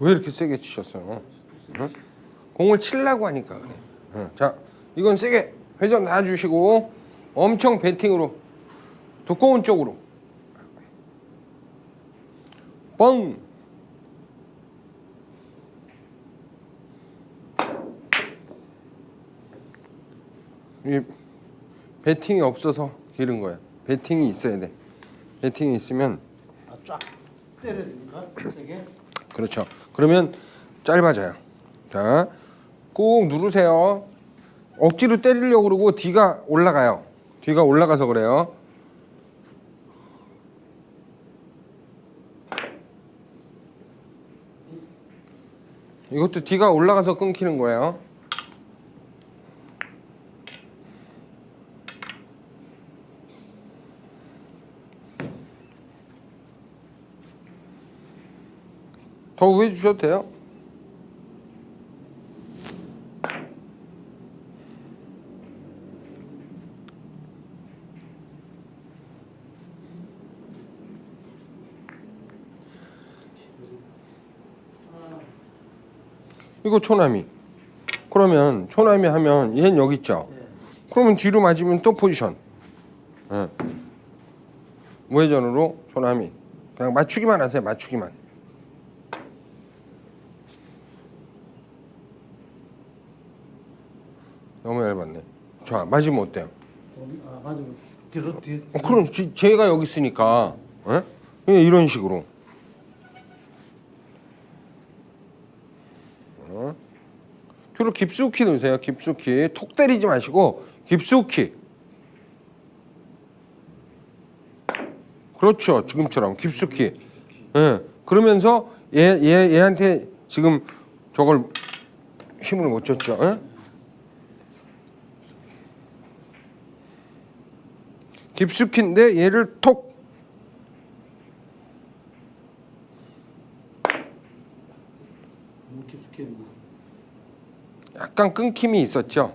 왜 이렇게 세게 치셨어요? 응? 공을 치려고 하니까 그래. 응. 자, 이건 세게 회전 놔주시고 엄청 배팅으로 두꺼운 쪽으로 뻥. 이 배팅이 없어서 기른 거야. 배팅이 있어야 돼. 배팅이 있으면 아, 쫙 때려야 됩니까? 세게? 그렇죠. 그러면 짧아져요. 자, 꾹 누르세요. 억지로 때리려고 그러고 뒤가 올라가요. 뒤가 올라가서 그래요. 이것도 뒤가 올라가서 끊기는 거예요. 더 위에 주셔도 돼요. 이거 초남이. 그러면 초남이 하면 얘는 여기 있죠. 네. 그러면 뒤로 맞으면 또 포지션. 예. 무회전으로 초남이. 그냥 맞추기만 하세요. 맞추기만. 너무 얇았네. 자 맞으면 어때요? 좀, 아, 맞아. 뒤로 뒤. 어, 그럼 지- 제가 여기 있으니까 예? 그냥 이런 식으로 어? 뒤로 깊숙이 넣으세요 깊숙이 톡 때리지 마시고 깊숙이 그렇죠 지금처럼 깊숙이 예. 그러면서 얘, 얘, 얘한테 지금 저걸 힘을 못 줬죠 예? 깊숙이인데 얘를 톡? 약간 끊김이 있었죠.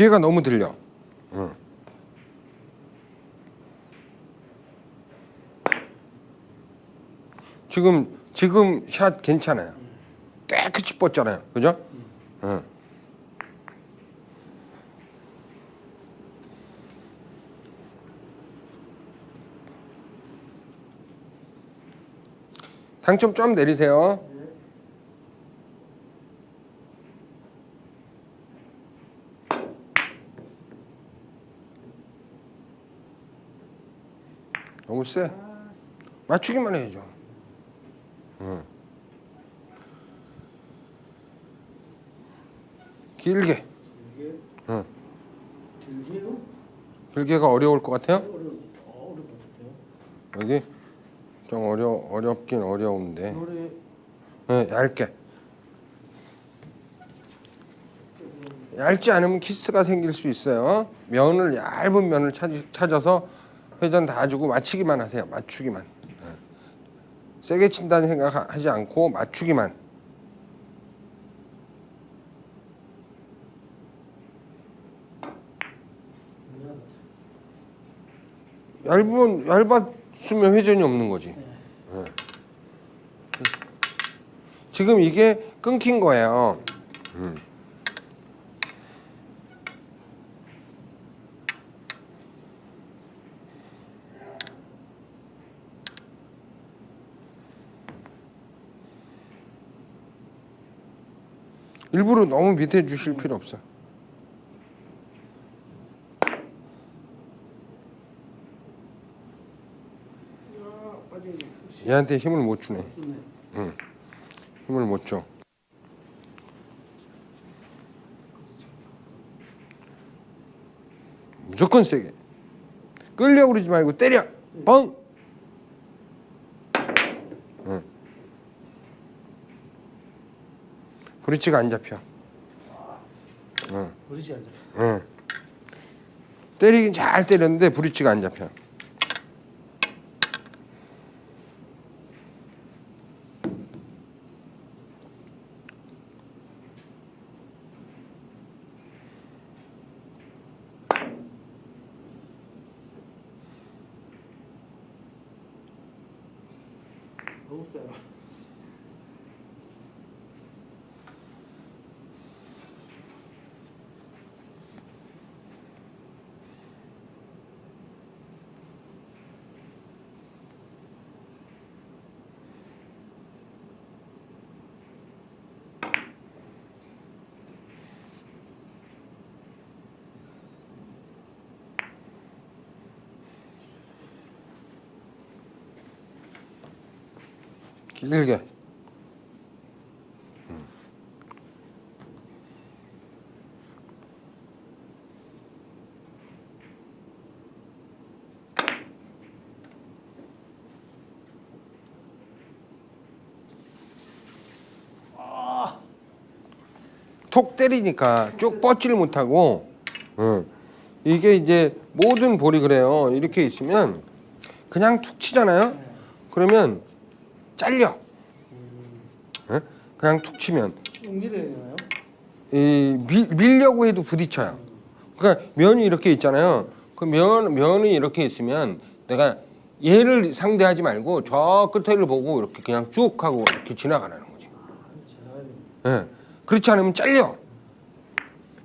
뒤에가 너무 들려. 어. 지금 지금 샷 괜찮아요. 깨끗이 뻗잖아요. 그죠? 어. 당점 좀 내리세요. 세. 맞추기만 해야죠. 응. 길게. 이게 응. 길게요? 길게가 어려울 것 같아요? 어려 어려울 것 같아요. 여기 좀 어려 어렵긴 어려운데. 노래 네, 얇게. 얇지 않으면 키스가 생길 수 있어요. 면을 얇은 면을 찾, 찾아서 회전 다 주고 맞추기만 하세요. 맞추기만. 네. 세게 친다는 생각하지 않고 맞추기만. 얇으면 얇았으면 회전이 없는 거지. 네. 지금 이게 끊긴 거예요. 음. 일부러 너무 밑에 주실 필요 없어. 얘한테 힘을 못 주네. 좋네. 힘을 못 줘. 무조건 세게. 끌려 그러지 말고 때려. 뻥. 브릿지가 안 잡혀. 응. 브릿지 안 잡혀. 응. 때리긴 잘 때렸는데 브릿지가 안 잡혀. 너무 세요. 길게. 톡 때리니까 쭉 뻗지를 못하고 응. 이게 이제 모든 볼이 그래요 이렇게 있으면 그냥 툭 치잖아요 그러면 잘려 응? 그냥 툭 치면 되나요? 이 밀, 밀려고 해도 부딪혀요 그러니까 면이 이렇게 있잖아요 그 면, 면이 이렇게 있으면 내가 얘를 상대하지 말고 저 끝에를 보고 이렇게 그냥 쭉 하고 이렇게 지나가라는 거지 지나가야. 예. 그렇지 않으면 잘려.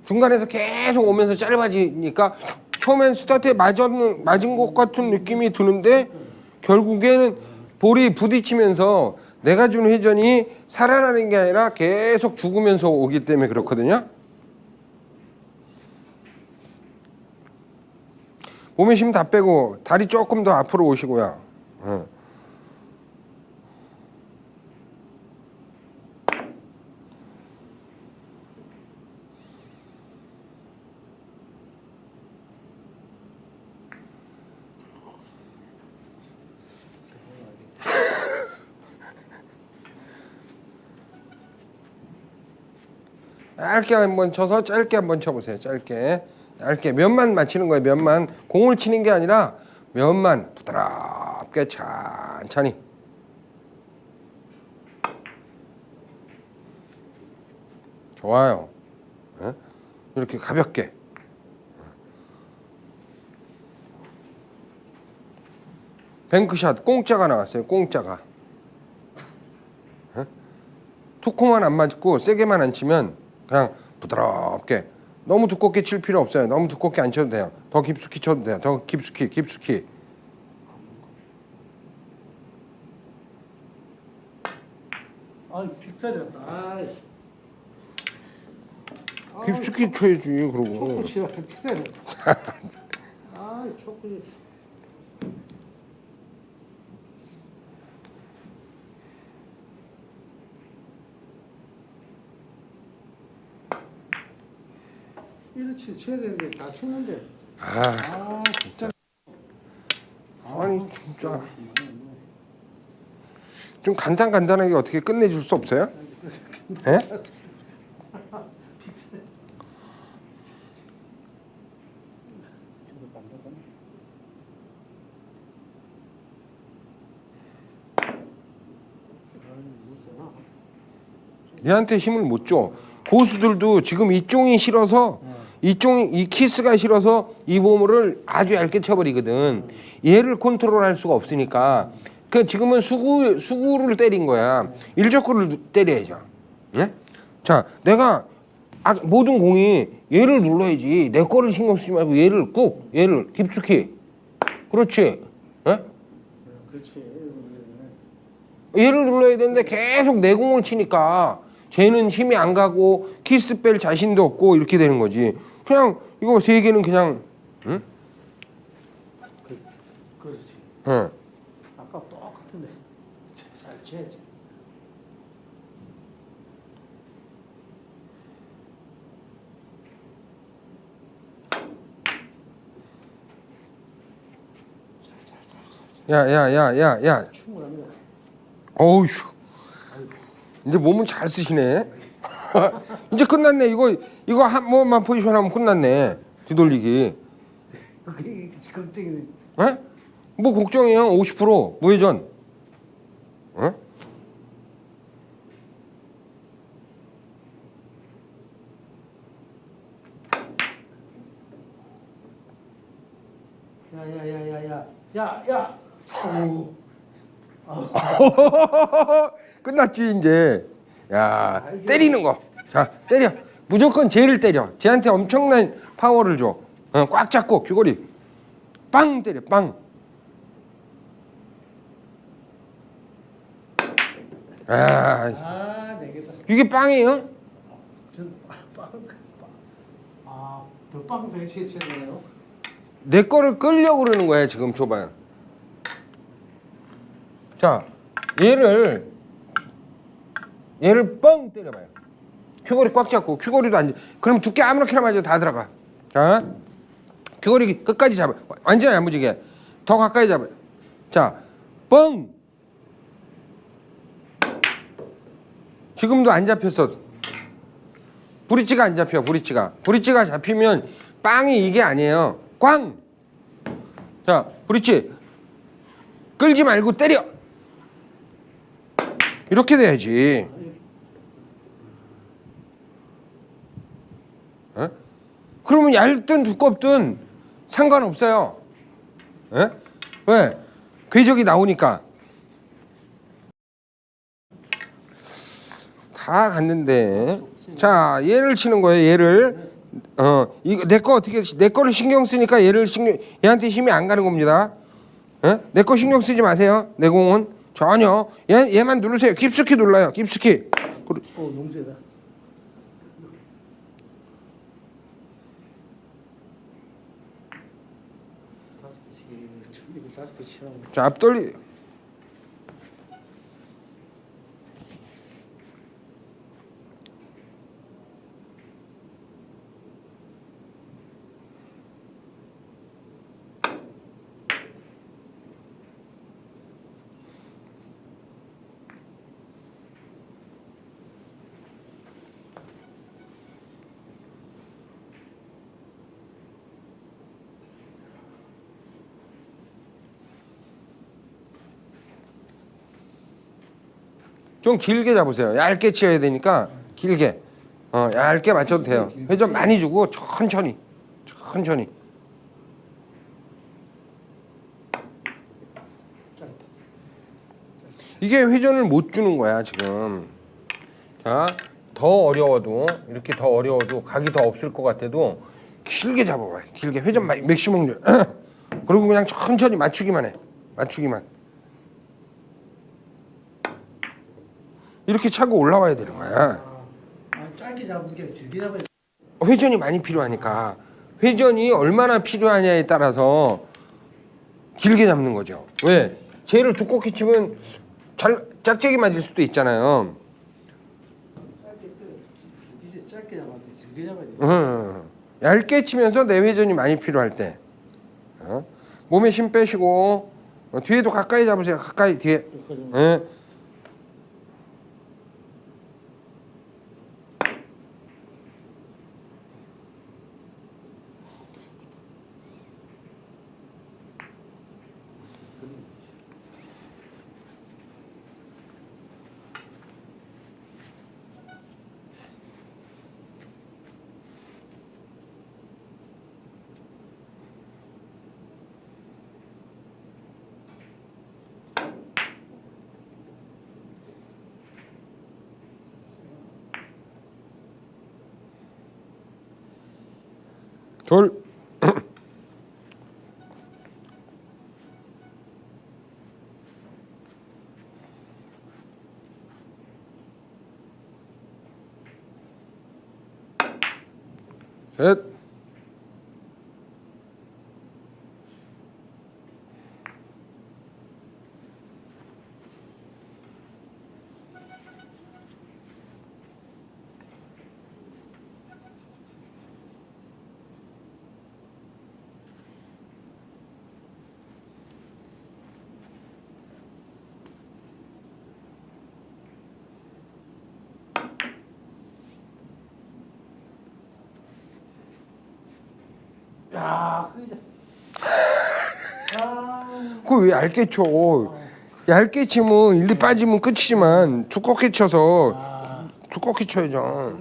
중간에서 계속 오면서 짧아지니까 처음엔 스타트에 맞은, 맞은 것 같은 느낌이 드는데 결국에는 볼이 부딪히면서 내가 준 회전이 살아나는 게 아니라 계속 죽으면서 오기 때문에 그렇거든요. 몸에 힘 다 빼고 다리 조금 더 앞으로 오시고요. 예. 짧게 한번 쳐서 짧게 한번 쳐보세요. 짧게, 짧게 면만 맞히는 거예요. 면만 공을 치는 게 아니라 면만 부드럽게 천천히. 좋아요. 예? 이렇게 가볍게. 뱅크샷 공짜가 나왔어요. 공짜가. 예? 투코만 안 맞고 세게만 안 치면 그냥 부드럽게 너무 두껍게 칠 필요 없어요. 너무 두껍게 안 쳐도 돼요. 더 깊숙이 쳐도 돼요. 더 깊숙이 깊숙이. 아. 아이. 깊숙이 쳐야지 그러고. 촉구 치라 빅살이었다. 아, 이렇게 쳐야 되는데 다 쳤는데. 아, 아, 진짜. 아니 진짜 좀 간단 간단하게 어떻게 끝내줄 수 없어요? 예? 저도 간다. 얘한테 힘을 못 줘. 고수들도 지금 이 종이 싫어서 이종이 이 키스가 싫어서 이 보물을 아주 얇게 쳐버리거든. 얘를 컨트롤할 수가 없으니까. 그 지금은 수구 수구를 때린 거야. 일적구를 때려야죠. 예? 자, 내가 아, 모든 공이 얘를 눌러야지. 내 거를 신경 쓰지 말고 얘를 꾹 얘를 깊숙이. 그렇지. 예? 그렇지. 얘를 눌러야 되는데 계속 내 공을 치니까 쟤는 힘이 안 가고 키스 뺄 자신도 없고 이렇게 되는 거지. 그냥 이거 세 개는 그냥 응? 그, 그렇지. 응. 아까 똑같은데 잘 쳐야지. 야야야야야. 충분합니다. 어우. 이제 몸은 잘 쓰시네. 이제 끝났네. 이거 이거 한 번만 포지션 하면 끝났네. 뒤돌리기. 그게 걱정이 에? 뭐 걱정이에요. 50% 무회전. 어? 야야야야야 야야. 끝났지 이제. 야 때리는 거. 자 때려. 무조건 쟤를 때려. 쟤한테 엄청난 파워를 줘. 어, 꽉 잡고 귀걸이 빵 때려. 빵. 아. 이게 빵이에요? 내 거를 끌려고 그러는 거야 지금 줘봐요. 자 얘를 얘를 뻥 때려봐요. 큐거리 꽉 잡고 큐거리도 안 그럼 두께 아무렇게나 맞아도 다 들어가. 자 큐거리 끝까지 잡아. 완전히 야무지게 더 가까이 잡아요. 자 뻥. 지금도 안 잡혔어. 브릿지가 안 잡혀 브릿지가 브릿지가 잡히면 빵이 이게 아니에요 꽝! 자 브릿지 끌지 말고 때려 이렇게 돼야지 어? 그러면 얇든 두껍든 상관없어요. 에? 왜? 궤적이 나오니까. 다 갔는데. 자 얘를 치는 거예요 얘를. 어 이거 내 거 어떻게 내 거를 신경 쓰니까 얘를 신경 얘한테 힘이 안 가는 겁니다. 내 거 신경 쓰지 마세요 내 공은. 전혀. 얘 얘만 누르세요. 깊숙이 눌러요 깊숙이. 너무 세다. 다섯 개씩 이거 다섯 개씩 하는 거. 자 앞돌리 좀 길게 잡으세요. 얇게 치어야 되니까 길게. 어 얇게 맞춰도 돼요. 회전 많이 주고 천천히. 천천히. 이게 회전을 못 주는 거야 지금. 자 더 어려워도 이렇게 더 어려워도 각이 더 없을 것 같아도 길게 잡아봐요. 길게. 회전 마- 맥시멈 줘 그리고 그냥 천천히 맞추기만 해. 맞추기만 이렇게 차고 올라와야 되는 거야 아, 아, 짧게 잡는 게 길게 잡아야 돼. 회전이 많이 필요하니까 회전이 얼마나 필요하냐에 따라서 길게 잡는 거죠. 왜? 쟤를 두껍게 치면 잘 짝짝이 맞을 수도 있잖아요. 짧게 뜨. 이제 짧게 잡아야 돼. 길게 잡아야 돼. 어, 얇게 치면서 내 회전이 많이 필요할 때 어? 몸에 힘 빼시고 어, 뒤에도 가까이 잡으세요. 가까이 뒤에. 예. Tol Evet. 야, 그왜 얇게 쳐? 얇게 치면 일리 빠지면 끝이지만 두껍게 쳐서 아, 두껍게 쳐야죠.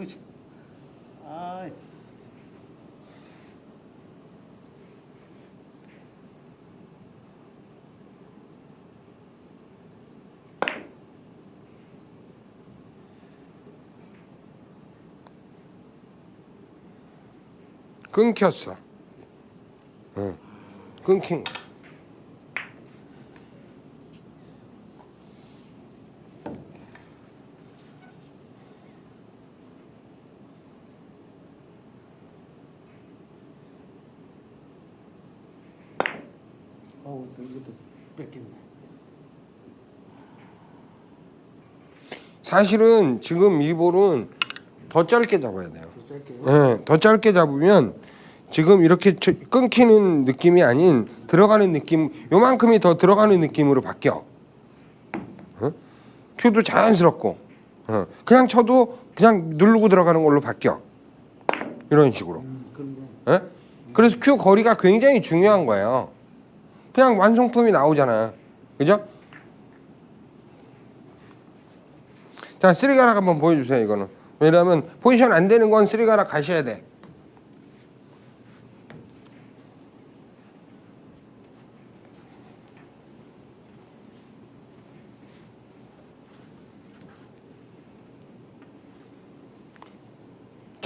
끊겼어. 응. 끊긴 거. 어우 또 이것도 뺏긴다. 사실은 지금 이 볼은 더 짧게 잡아야 돼요. 더 짧게요. 예, 더 짧게 잡으면 지금 이렇게 저- 끊기는 느낌이 아닌 들어가는 느낌, 요만큼이 더 들어가는 느낌으로 바뀌어. 어? 큐도 자연스럽고, 어, 그냥 쳐도 그냥 누르고 들어가는 걸로 바뀌어. 이런 식으로. 음, 예? 그래서 큐 거리가 굉장히 중요한 거예요. 그냥 완성품이 나오잖아. 그죠? 자, 쓰리가락 한번 보여주세요, 이거는. 왜냐하면 포지션 안 되는 건 쓰리가락 가셔야 돼.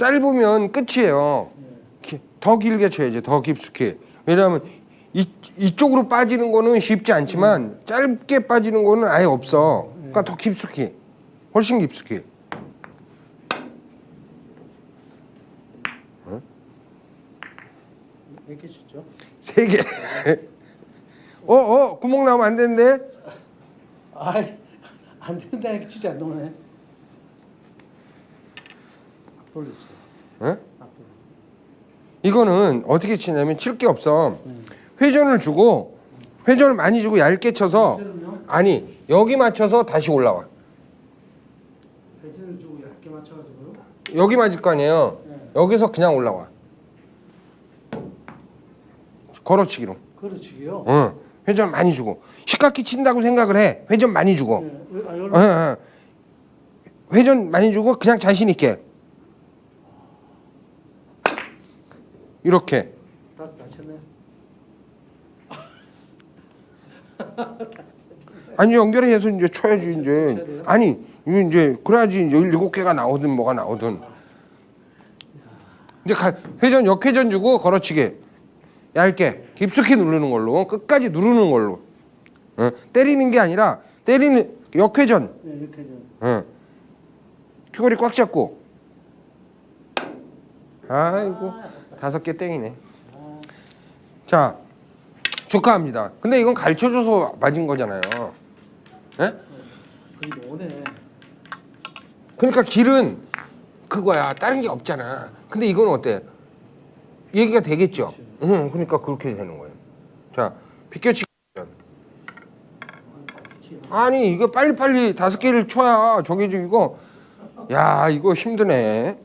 짧으면 끝이에요. 기- 더 길게 쳐야지 더 깊숙이 왜냐하면 이, 이쪽으로 빠지는 거는 쉽지 않지만 짧게 빠지는 거는 아예 없어 그러니까 더 깊숙이 훨씬 깊숙이 몇개 쳤죠? 세 개 어 어 구멍 나오면 안 되는데 아이 안 된다 이렇게 치지 안 동네. 돌렸어. 이거는 어떻게 치냐면 칠 게 없어 네. 회전을 주고 회전을 많이 주고 얇게 쳐서? 아니 여기 맞춰서 다시 올라와 회전을 주고 얇게 맞춰가지고요. 여기 맞을 거 아니에요 네. 여기서 그냥 올라와 걸어치기로 그렇지요. 어, 회전 많이 주고 시각기 친다고 생각을 해. 회전 많이 주고. 네. 왜- 아, 어, 어. 회전 많이 주고 그냥 자신 있게. 이렇게. 아니 연결해서 이제 쳐야지 이제. 아니 이거 이제 그래야지 이제 일곱 개가 나오든 뭐가 나오든. 이제 가, 회전 역회전 주고 걸어치기. 얇게 깊숙이 누르는 걸로 끝까지 누르는 걸로. 어, 때리는 게 아니라 때리는 역회전. 네, 이렇게 좀. 응. 큐거리 꽉 잡고. 아이고 다섯 개 땡이네. 자 축하합니다. 근데 이건 가르쳐줘서 맞은 거잖아요. 예? 오네. 그러니까 길은 그거야. 다른 게 없잖아. 근데 이건 어때? 얘기가 되겠죠. 응. 그러니까 그렇게 되는 거예요. 자 비껴치기. 아니 이거 빨리빨리 다섯 개를 쳐야 저기 좀 이거 야 이거 힘드네.